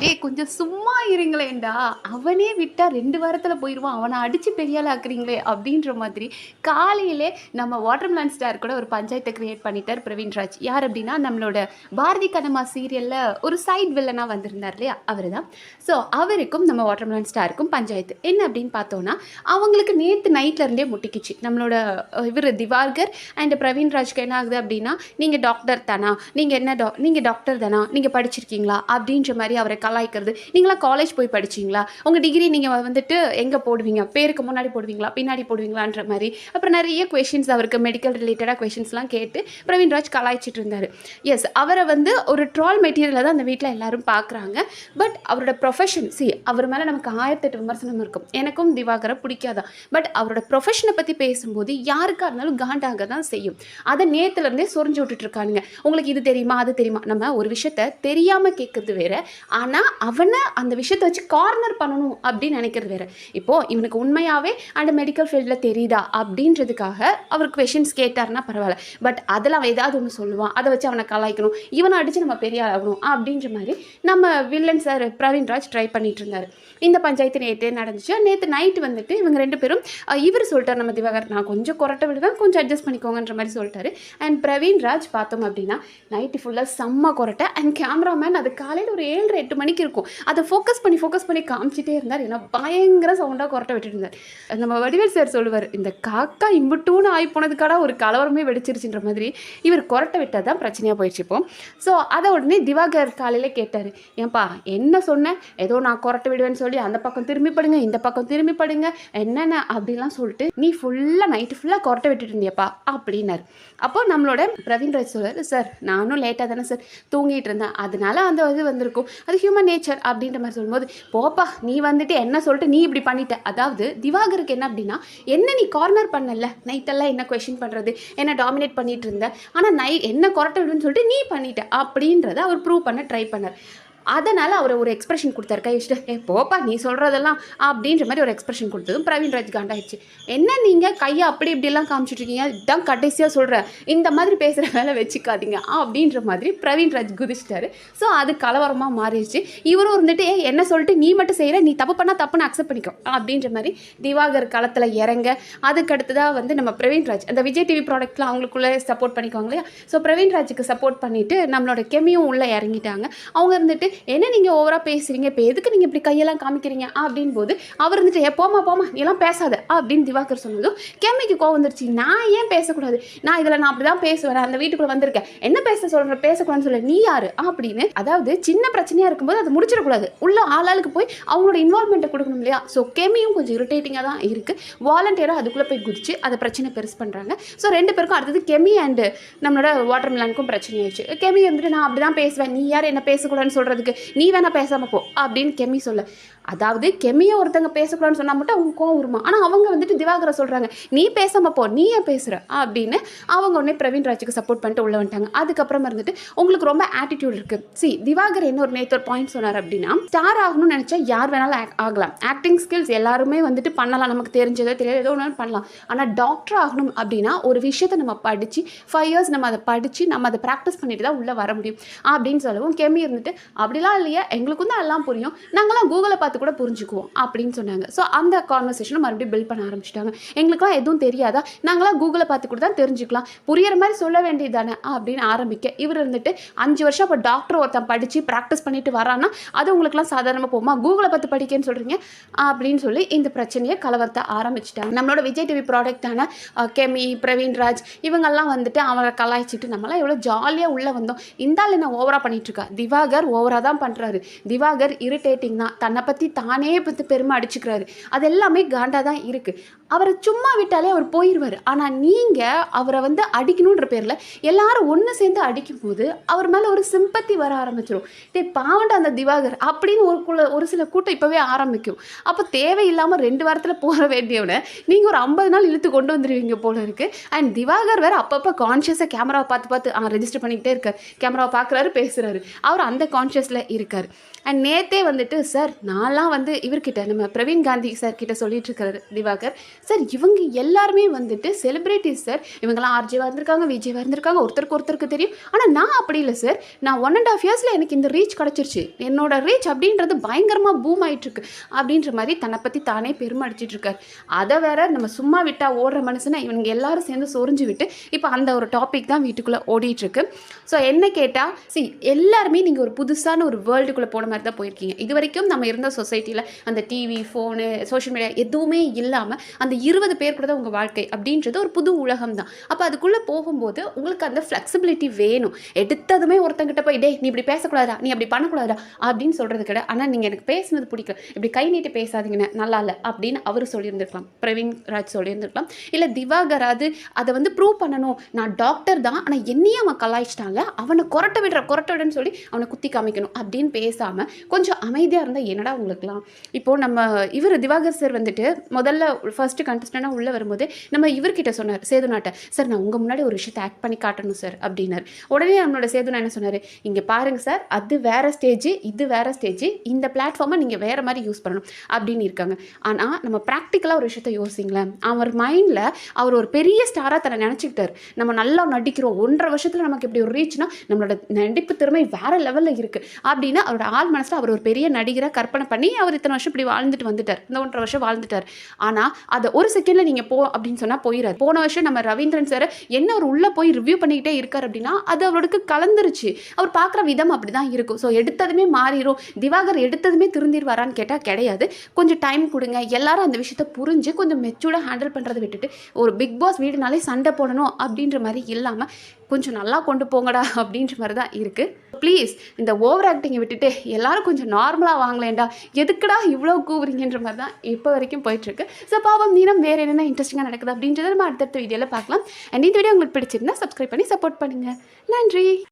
டேய் கொஞ்சம் சும்மா இருங்களேண்டா அவனே விட்டா ரெண்டு வாரத்தில் போயிடுவான் அவனை அடித்து பெரிய ஆக்குறீங்களே அப்படின்ற மாதிரி காலையிலே நம்ம வாட்டர்மெலன் ஸ்டார் கூட ஒரு பஞ்சாயத்தை கிரியேட் பண்ணிட்டார் பிரவீன் ராஜ் யார் அப்படின்னா நம்மளோட பாரதி கனமா சீரியலில் ஒரு சைட் வில்லனாக வந்திருந்தார் இல்லையா? அவர் தான் ஸோ அவருக்கும் நம்ம வாட்டர்மெலன் ஸ்டாருக்கும் பஞ்சாயத்து. என்ன அப்படின்னு பார்த்தோன்னா அவங்களுக்கு நேற்று நைட்ல இருந்தே முட்டிக்கிச்சு. நம்மளோட இவர் திவார்கர் அண்ட் பிரவீன் ராஜ்க்கு என்ன ஆகுது அப்படின்னா நீங்கள் டாக்டர் தானா? நீங்கள் என்ன டா நீங்கள் டாக்டர் தானா? நீங்கள் படிச்சிருக்கீங்களா? அப்படின்ற மாதிரி அவரை கலாய்க்கிறது நீங்களாம் காலேஜ் போய் படிச்சீங்களா? உங்கள் டிகிரி நீங்கள் வந்துட்டு எங்கே போடுவீங்க? பேருக்கு முன்னாடி போடுவீங்களா? பின்னாடி போடுவீங்களான்ற மாதிரி. அப்புறம் நிறைய கொஷின்ஸ் அவருக்கு மெடிக்கல் ரிலேட்டடாக கொஷின்ஸ்லாம் கேட்டு பிரவீன் ராஜ் கலாய்ச்சிட்டு இருந்தார். எஸ் அவரை வந்து ஒரு ட்ரால் மெட்டீரியலில் தான் அந்த வீட்டில் எல்லாரும் பார்க்குறாங்க பட் அவரோட ப்ரொஃபஷன் சி அவர் மேலே நமக்கு ஆயிரத்தெட்டு விமர்சனம் இருக்கும். எனக்கும் திவாகரை பிடிக்காதான் பட் அவரோட ப்ரொஃபஷனை பற்றி பேசும்போது யாருக்காக இருந்தாலும் காண்டாக தான் செய்யும். அதை நேற்றுலேருந்தே சொரிஞ்சு விட்டுட்டு இருக்கானுங்க. உங்களுக்கு இது தெரியுமா? அது தெரியுமா? நம்ம ஒரு விஷயத்த தெரியாமல் கேட்குறது வேற. ஆனால் அவனை அந்த விஷயத்தை வச்சு கார்னர் பண்ணணும் அப்படின்னு நினைக்கிறது வேற. இப்போது இவனுக்கு உண்மையாகவே அந்த மெடிக்கல் ஃபீல்டில் தெரியுதா அப்படின்றதுக்காக அவர் கொஷின்ஸ் கேட்டார்னா பரவாயில்ல. பட் அதில் அவன் ஏதாவது ஒன்று சொல்லுவான். அதை வச்சு அவனை கலாய்க்கணும். இவனை அடித்து நம்ம பெரிய ஆகணும் அப்படின்ற மாதிரி நம்ம villain sir Praveen Raj try பண்ணிட்டு இருந்தார். இந்த பஞ்சாயத்து நேற்று நடந்துச்சு. நேற்று நைட்டு வந்துட்டு இவங்க ரெண்டு பேரும் இவர் சொல்லிட்டார் நம்ம திவாகர் நான் கொஞ்சம் குரட்டை விடுவேன் கொஞ்சம் அட்ஜஸ்ட் பண்ணிக்கோங்கன்ற மாதிரி சொல்லிட்டாரு. அண்ட் பிரவீன் ராஜ் பார்த்தோம் அப்படின்னா நைட்டு ஃபுல்லாக செம்ம குரட்டை. அண்ட் கேமராமேன் அது காலையில் ஒரு ஏழு எட்டு மணிக்கு இருக்கும். அதை ஃபோக்கஸ் பண்ணி ஃபோக்கஸ் பண்ணி காமிச்சிட்டே இருந்தார். ஏன்னா பயங்கர சவுண்டாக கொரட்டை விட்டுட்டு இருந்தார். நம்ம வடிவேல் சார் சொல்லுவார் இந்த காக்கா இம்புட்டுன்னு ஆகி போனதுக்காக ஒரு கலவரமே வெடிச்சிருச்சுன்ற மாதிரி. இவர் கொரட்டை விட்டால் தான் பிரச்சனையாக போயிடுச்சு இப்போ. ஸோ அதை உடனே திவாகர் காலையில் கேட்டார் ஏன்பா என்ன சொன்னேன் ஏதோ நான் கொரட்டை விடுவேன்னு சொல்லி அந்த பக்கம் திரும்பி படுங்க இந்த பக்கம் திரும்பி படுங்க என்னென்ன? அப்படிலாம் சொல்லிட்டு நீ ஃபுல்லாக நைட்டு ஃபுல்லாக கொரட்டை விட்டுட்டு இருந்தியப்பா அப்படின்னாரு. அப்போ நம்மளோட பிரவீன் ராஜ் சொல்லுவார் சார் நானும் லேட்டாக தானே சார் தூங்கிட்டு இருந்தேன். அதனால அந்த இது வந்திருக்கும். அது ஹியூமன் நேச்சர் அப்படின்ற மாதிரி சொல்லும்போது போப்பா நீ வந்துட்டு என்ன சொல்லிட்டு நீ இப்படி பண்ணிட்ட? அதாவது திவாகருக்கு என்ன அப்படின்னா என்ன நீ கார்னர் பண்ணல? நைட்டெல்லாம் என்ன கொஷின் பண்ணுறது என்ன டாமினேட் பண்ணிட்டு இருந்த? ஆனால் நை என்ன குரட்டை விடுன்னு சொல்லிட்டு நீ பண்ணிட்ட. அப்படின்றத அவர் ப்ரூவ் பண்ண ட்ரை பண்ணார். அதனால் அவர் ஒரு எக்ஸ்பிரஷன் கொடுத்தாரு கை வச்சுட்டு ஏ போப்பா நீ சொல்கிறதெல்லாம் அப்படின்ற மாதிரி ஒரு எக்ஸ்பிரஷன் கொடுத்ததும் பிரவீன் ராஜ் காண்டாயிடுச்சு என்ன நீங்கள் கையை அப்படி இப்படிலாம் காமிச்சிட்டு இருக்கீங்க? இதான் கடைசியாக சொல்கிறேன் இந்த மாதிரி பேசுகிற வேலை வச்சுக்காதீங்க அப்படின்ற மாதிரி பிரவீன் ராஜ் குதிச்சிட்டாரு. ஸோ அது கலவரமாக மாறிடுச்சு. இவரும் இருந்துட்டு ஏ என்ன சொல்லிட்டு நீ மட்டும் செய்கிற நீ தப்பு பண்ணால் தப்புன்னு அக்செப்ட் பண்ணிக்கோ அப்படின்ற மாதிரி திவாகர் களத்தில் இறங்க அதுக்கடுத்ததாக வந்து நம்ம பிரவீன் ராஜ் அந்த விஜய் டிவி ப்ராடக்ட்லாம் அவங்களுக்குள்ளே சப்போர்ட் பண்ணிக்குவாங்க இல்லையா? ஸோ பிரவீன் ராஜுக்கு சப்போர்ட் பண்ணிவிட்டு நம்மளோட கெமியும் உள்ளே இறங்கிட்டாங்க. அவங்க இருந்துட்டு என்ன நீங்கள் ஓவராக பேசுகிறீங்க இப்போ எதுக்கு நீங்கள் இப்படி கையெல்லாம் காமிக்கிறீங்க? அப்படின் போது அவர் இருந்துட்டு ஏ போமா போமா நீ எல்லாம் பேசாத. அப்படின்னு திவாகர் சொன்னதும் கெமிக்கு கோவம் வந்துருச்சு. நான் ஏன் பேசக்கூடாது? நான் இதில் நான் அப்படி தான் பேசுவேன் அந்த வீட்டுக்குள்ளே வந்திருக்கேன். என்ன பேச சொல்கிற பேசக்கூடாதுன்னு சொல்ல. நீ யாரு? அப்படின்னு அதாவது சின்ன பிரச்சனையாக இருக்கும்போது அது முடிச்சிடக்கூடாது. உள்ள ஆளாளுக்கு போய் அவங்களோட இன்வால்மெண்ட்டை கொடுக்கணும் இல்லையா? ஸோ கெமியும் கொஞ்சம் இரிட்டேட்டிங்காக தான் இருக்குது வாலண்டியராக அதுக்குள்ளே போய் குதிச்சு அதை பிரச்சனை பெருசு பண்ணுறாங்க ஸோ ரெண்டு பேருக்கும் அடுத்தது கெமி அண்டு நம்மளோட வாட்டர் மிலானுக்கும் பிரச்சனை ஆயிடுச்சு. கெமி வந்துட்டு நான் அப்படி தான் பேசுவேன். நீ யார்? என்ன பேசக்கூடாதுன்னு சொல்கிறதுக்கு நீ வேணா பேசாமல் போ. அப்படின்னு கெமி சொல்ல. அதாவது கெமியை ஒருத்தங்க பேசக்கூடாதுன்னு சொன்னால் மட்டும் அவங்க கோவம் வருமா? ஆனால் அவங்க வந்துட்டு திவாகரை சொல்கிறாங்க நீ பேசாமல் போ நீ ஏன் பேசுகிற அப்படின்னு அவங்க உடனே பிரவீன் ராஜுக்கு சப்போர்ட் பண்ணிட்டு உள்ள வந்துட்டாங்க. அதுக்கப்புறமா இருந்துட்டு உங்களுக்கு ரொம்ப ஆட்டிடியூட் இருக்குது சி திவாகர் என்ன ஒரு நேற்று ஒரு பாயிண்ட் சொன்னார் அப்படின்னா ஸ்டார் ஆகணும்னு நினச்சா யார் வேணாலும் ஆகலாம். ஆக்டிங் ஸ்கில்ஸ் எல்லாருமே வந்துட்டு பண்ணலாம். நமக்கு தெரிஞ்சதோ தெரியாது ஏதோ ஒன்று பண்ணலாம். ஆனால் டாக்டர் ஆகணும் அப்படின்னா ஒரு விஷயத்தை நம்ம படித்து ஃபைவ் இயர்ஸ் நம்ம அதை படித்து நம்ம அதை ப்ராக்டிஸ் பண்ணிட்டு தான் உள்ளே வர முடியும். அப்படின்னு சொல்லவும் கெமி இருந்துட்டு அப்படிலாம் இல்லையா எங்களுக்கும் தான் எல்லாம் புரியும். நாங்களாம் கூகுளை பார்த்து கூட புரிஞ்சுக்குவோம் அப்படின்னு சொன்னாங்க. ஸோ அந்த கான்வர்சேஷனை மறுபடியும் பில்ட் பண்ண ஆரம்பிச்சிட்டாங்க. எங்களுக்குலாம் எதுவும் தெரியாதா? நாங்களாம் கூகுளை பார்த்து கூட தான் தெரிஞ்சுக்கலாம். புரியிற மாதிரி சொல்ல வேண்டியது தானே அப்படின்னு ஆரம்பிக்க. இவர் இருந்துட்டு அஞ்சு வருஷம் இப்போ டாக்டர் ஒருத்தன் படித்து ப்ராக்டிஸ் பண்ணிட்டு வரான்னா அது உங்களுக்குலாம் சாதாரணமாக போகுமா? கூகுளை பார்த்து படிக்கன்னு சொல்கிறீங்க அப்படின்னு சொல்லி இந்த பிரச்சனையை கலவரத்தை ஆரம்பிச்சிட்டாங்க. நம்மளோட விஜய் டிவி ப்ராடக்டான கெமி பிரவீன் ராஜ் இவங்கெல்லாம் வந்துட்டு அவரை கலாய்ச்சிட்டு நம்மளாம் எவ்வளோ ஜாலியாக உள்ளே வந்தோம். இந்த ஆள் என்ன ஓவராக பண்ணிட்டு திவாகர் ஓவராக தான் பண்ணுறாரு திவாகர் இரிட்டேட்டிங் தான். தன்னை பற்றி தானே பற்றி பெருமை அடிச்சுக்கிறாரு. அது எல்லாமே காண்டாக தான் இருக்குது அவரை சும்மா விட்டாலே அவர் போயிடுவார் ஆனால் நீங்கள் அவரை வந்து அடிக்கணுன்ற பேரில் எல்லாரும் ஒன்று சேர்ந்து அடிக்கும்போது அவர் மேலே ஒரு சிம்பத்தி வர ஆரம்பிச்சிடும் டே பாவண்ட அந்த திவாகர் அப்படின்னு ஒரு குல ஒரு சில கூட்டம் இப்போவே ஆரம்பிக்கும். அப்போ தேவையில்லாமல் ரெண்டு வாரத்தில் போக வேண்டியவனை நீங்கள் ஒரு ஐம்பது நாள் இழுத்து கொண்டு வந்துடுவீங்க போல இருக்குது அண்ட் திவாகர் வேறு அப்பப்போ கான்ஷியஸாக கேமராவை பார்த்து பார்த்து ரெஜிஸ்டர் பண்ணிக்கிட்டே இருக்கார். கேமராவை பார்க்குறாரு பேசுகிறாரு அவர் அந்த கான்ஷியஸில் இருக்கார். அண்ட் நேத்தே வந்துட்டு சார் நான்லாம் வந்து இவர்கிட்ட நம்ம பிரவீன் காந்தி சார் கிட்ட சொல்லிட்டு இருக்கிறது திவாகர். சார் இவங்க எல்லாருமே வந்துட்டு செலிப்ரிட்டிஸ் சார் இவங்கெல்லாம் ஆர்ஜேவாக இருந்திருக்காங்க விஜயவாக இருந்திருக்காங்க ஒருத்தருக்கு ஒருத்தருக்கு தெரியும். ஆனால் நான் அப்படி இல்லை சார் நான் ஒன் அண்ட் ஆஃப் இயர்ஸில் எனக்கு இந்த ரீச் கிடச்சிருச்சு. என்னோட ரீச் அப்படின்றது பயங்கரமாக பூம் ஆயிட்டிருக்கு. அப்படின்ற மாதிரி தன்னை பற்றி தானே பெருமை அடிச்சிட்டு அதை வேற நம்ம சும்மா விட்டால் ஓடுற மனுஷனை இவங்க எல்லாரும் சேர்ந்து சொரிஞ்சு விட்டு இப்போ அந்த ஒரு டாபிக் தான் வீட்டுக்குள்ளே ஓடிட்டுருக்கு. ஸோ என்ன கேட்டால் சி எல்லாருமே நீங்கள் ஒரு புதுசான ஒரு வேர்ல்டுக்குள்ளே போன மாதிரி தான் போயிருக்கீங்க. இது வரைக்கும் நம்ம இருந்த சொசைட்டியில் அந்த டிவி ஃபோனு சோஷியல் மீடியா எதுவுமே இல்லாமல் அந்த இருபது பேர் கூட தான் உங்கள் வாழ்க்கை அப்படின்றது ஒரு புது உலகம் தான் அப்போ அதுக்குள்ளே போகும்போது உங்களுக்கு அந்த ஃப்ளெக்சிபிலிட்டி வேணும். எடுத்ததுமே ஒருத்தங்கிட்ட போய் டேய் நீ இப்படி பேசக்கூடாதா நீ அப்படி பண்ணக்கூடாதா அப்படின்னு சொல்கிறது கிடையாது ஆனால் நீங்கள் எனக்கு பேசுனது பிடிக்கல. இப்படி கை நீட்டி பேசாதீங்கன்னு நல்லா இல்லை அப்படின்னு அவர் சொல்லியிருந்திருக்கலாம். பிரவீன் ராஜ் சொல்லியிருந்திருக்கலாம். இல்லை திவாகராது அதை வந்து ப்ரூவ் பண்ணணும். நான் டாக்டர் தான் ஆனால் என்னையும் அவன் கலாய்ச்சிட்டாங்க அவனை கொரட்டை விடுற கொரட்டை விடுன்னு சொல்லி அவனை குத்தி காமிக்கணும் அப்படின்னு பேசாமல் கொஞ்சம் அமைதியாக இருந்தால் என்னடா உங்களுக்கு உங்களுக்குலாம் இப்போது நம்ம இவர் திவாகர் சார் வந்துட்டு முதல்ல ஃபர்ஸ்ட் கண்டஸ்டண்டாக உள்ளே வரும்போது நம்ம இவர்கிட்ட சொன்னார் சேதுநாட்டை சார் நான் உங்கள் முன்னாடி ஒரு விஷயத்தை ஆக்ட் பண்ணி காட்டணும் சார் அப்படின்னார். உடனே நம்மளோட சேதுனா என்ன சொன்னார் இங்கே பாருங்க சார் அது வேற ஸ்டேஜ் இது வேற ஸ்டேஜ் இந்த பிளாட்ஃபார்மை நீங்கள் வேற மாதிரி யூஸ் பண்ணணும் அப்படின்னு இருக்காங்க. ஆனால் நம்ம ப்ராக்டிக்கலாக ஒரு விஷயத்த யோசிங்களேன். அவர் மைண்டில் அவர் ஒரு பெரிய ஸ்டாராக தன்னை நினச்சிக்கிட்டார். நம்ம நல்லா நடிக்கிறோம் ஒன்றரை வருஷத்தில் நமக்கு இப்படி ஒரு ரீச்னா நம்மளோட நடிப்பு திறமை வேற லெவலில் இருக்குது அப்படின்னு அவரோட ஆள் மனசில் அவர் ஒரு பெரிய நடிகராக கற்பனை பண்ணி அவர் இத்தனை வருஷம் இப்படி வாழ்ந்துட்டு வந்துட்டார். இந்த ஒன்றரை வருஷம் வாழ்ந்துட்டார். ஆனால் அதை ஒரு செகண்டில் நீங்கள் போ அப்படின்னு சொன்னால் போயிடாது போன வருஷம் நம்ம ரவீந்திரன் சார் என்ன அவர் உள்ளே போய் ரிவ்யூ பண்ணிக்கிட்டே இருக்கார் அப்படின்னா அது அவருக்கு கலந்துருச்சு. அவர் பார்க்குற விதம் அப்படி தான் இருக்கும். ஸோ எடுத்ததுமே மாறிடும் திவாகர் எடுத்ததுமே திருந்திடுவாரான்னு கேட்டால் கிடையாது. கொஞ்சம் டைம் கொடுங்க. எல்லாரும் அந்த விஷயத்த புரிஞ்சு கொஞ்சம் மெச்சூர்டாக ஹேண்டில் பண்ணுறதை விட்டுட்டு ஒரு பிக் பாஸ் வீடுனாலே சண்டை போடணும் அப்படின்ற மாதிரி இல்லாமல் கொஞ்சம் நல்லா கொண்டு போங்கடா அப்படின்ற மாதிரி தான் இருக்குது ப்ளீஸ் இந்த ஓவர் ஆக்டிங்கை விட்டுட்டு எல்லாரும் கொஞ்சம் நார்மலாக வாங்கலேண்டா எதுக்குடா இவ்வளோ கூவுறீங்கன்ற மாதிரி தான் இப்போ வரைக்கும் போயிட்டுருக்கு. ஸோ பாவம் நீனம் வேறு என்னென்ன இன்ட்ரெஸ்டிங்காக நடக்குது அப்படின்றத நம்ம அடுத்தடுத்த வீடியோவில் பார்க்கலாம். அண்ட் இந்த வீடியோ உங்களுக்கு பிடிச்சிருந்தா சப்ஸ்கிரைப் பண்ணி சப்போர்ட் பண்ணுங்கள் நன்றி.